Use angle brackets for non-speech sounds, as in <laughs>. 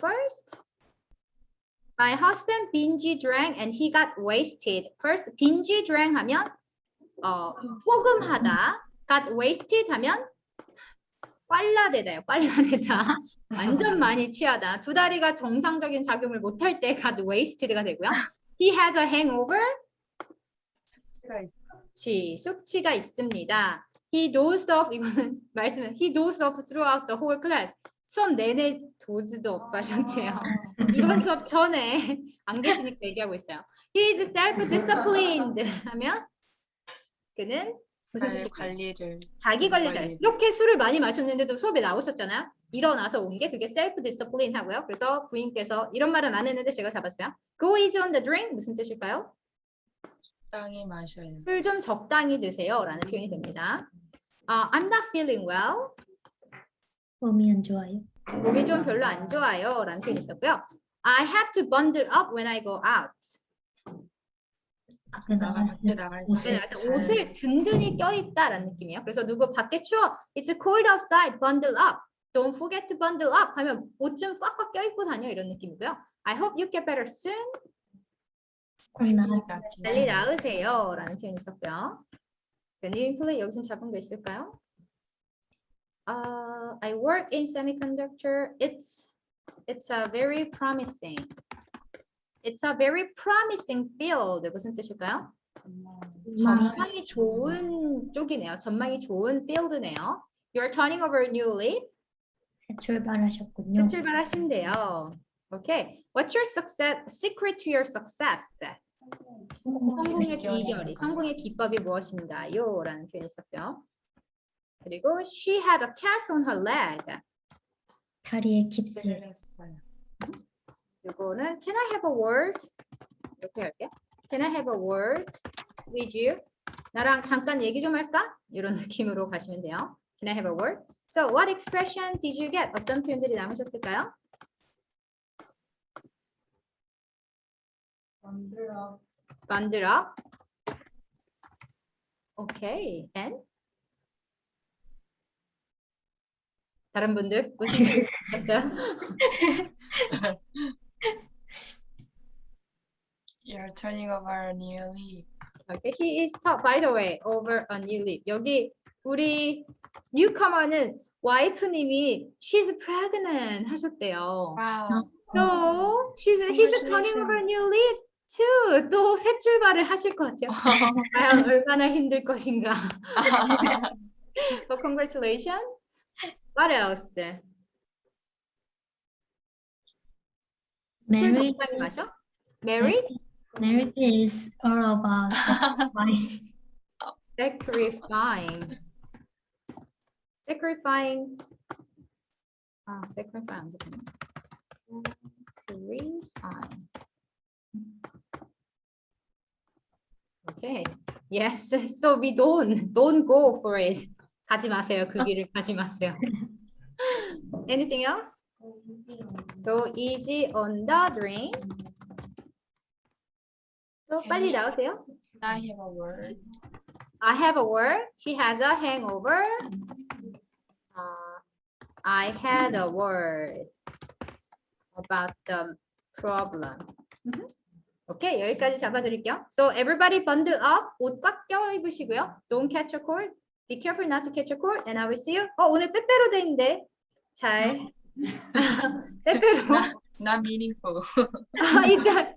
First, my husband binge drank and he got wasted. First, binge drank 하면 어, 포금하다. got wasted 하면 꽐라대다요. 꽐라대다. 완전 많이 취하다. 두 다리가 정상적인 작용을 못할 때 got wasted가 되고요. He has a hangover. 치, 숙취가 있습니다. He dozed off 이거는 말씀은 he dozed off throughout the whole class. 수업 내내 도즈도 off 하셨대요. 이번 수업 전에 <laughs> 안 계시니까 얘기하고 있어요. He is self-disciplined 하면 그는 무슨 잘 뜻일까요? 관리를 자기 관리 잘. 이렇게 술을 많이 마셨는데도 수업에 나오셨잖아요. 일어나서 온 게 그게 셀프 디스플린 하고요. 그래서 부인께서 이런 말은 안 했는데 제가 잡았어요. Go easy on the drink 무슨 뜻일까요? 적당히 마셔요. 술 좀 적당히 드세요라는 표현이 됩니다. 아, I'm not feeling well. 몸이 안 좋아요. 몸이 좀 별로 안 좋아요 라는 표현이 있었고요. I have to bundle up when I go out. 밖에 나갈 때 그러니까 잘- 옷을 든든히 껴입다라는 느낌이에요. 그래서 누구 밖에 추워. It's cold outside. Bundle up. Don't forget to bundle up. 하면 옷 좀 꽉꽉 껴입고 다녀 이런 느낌이고요. I hope you get better soon. 빨리 나으세요 라는 표현이 있었고요. The new play 여기서 잡은 거 있을까요? Uh, I work in semiconductor. It's it's a very promising. It's a very promising field. 무슨 뜻일까요? 전망이 좋은 쪽이네요. 전망이 좋은 field네요. You're turning over a new leaf. 새 출발하셨군요. 새 출발하신대요. Okay. What's your success secret to your success? 성공의 비결이? 성공의 비법이 무엇인가요? 라는 표현이 있었고요. 그리고 she had a cast on her leg. 다리에 깁스. 를 했어요. 이거는 can I have a word? 이렇게 할게요. Can I have a word with you? 나랑 잠깐 얘기 좀 할까? 이런 느낌으로 가시면 돼요. Can I have a word? So what expression did you get? 어떤 표현들이 남으셨을까요? bundle up. Okay. And 다른 분들 무슨 뜻이었어요? You're turning over a new leaf. Okay, he is top, by the way, over a new leaf. 여기 우리 newcomer는 와이프님이 she's pregnant 하셨대요. 와우. No, she's he's turning over a new leaf too. 또새 출발을 하실 것 같아요. 과연 얼마나 힘들 것인가. so congratulations. What else? 술 Marriage, 적당히 마셔? Married? marriage is all about sacrifice. Sacrificing. Sacrificing. 아, sacrifice 안 되네. Sacrificing. Okay. Yes. So we don't don't go for it. 가지 마세요. 그 길을 가지 마세요. Anything else? Go easy on the drink. 또 빨리 나오세요. I have a word? I have a word. She has a hangover. Uh, I had a word about the problem. Mhm. 오케이, 여기까지 잡아드릴게요. So everybody bundle up. 옷 꽉 껴 입으시고요. Don't catch a cold. Be careful not to catch a cold. And I will see you. 어, 오늘 빼빼로 돼 있는데. 잘. <laughs> 빼빼로. <laughs> Not <laughs> meaningful. 아, 이따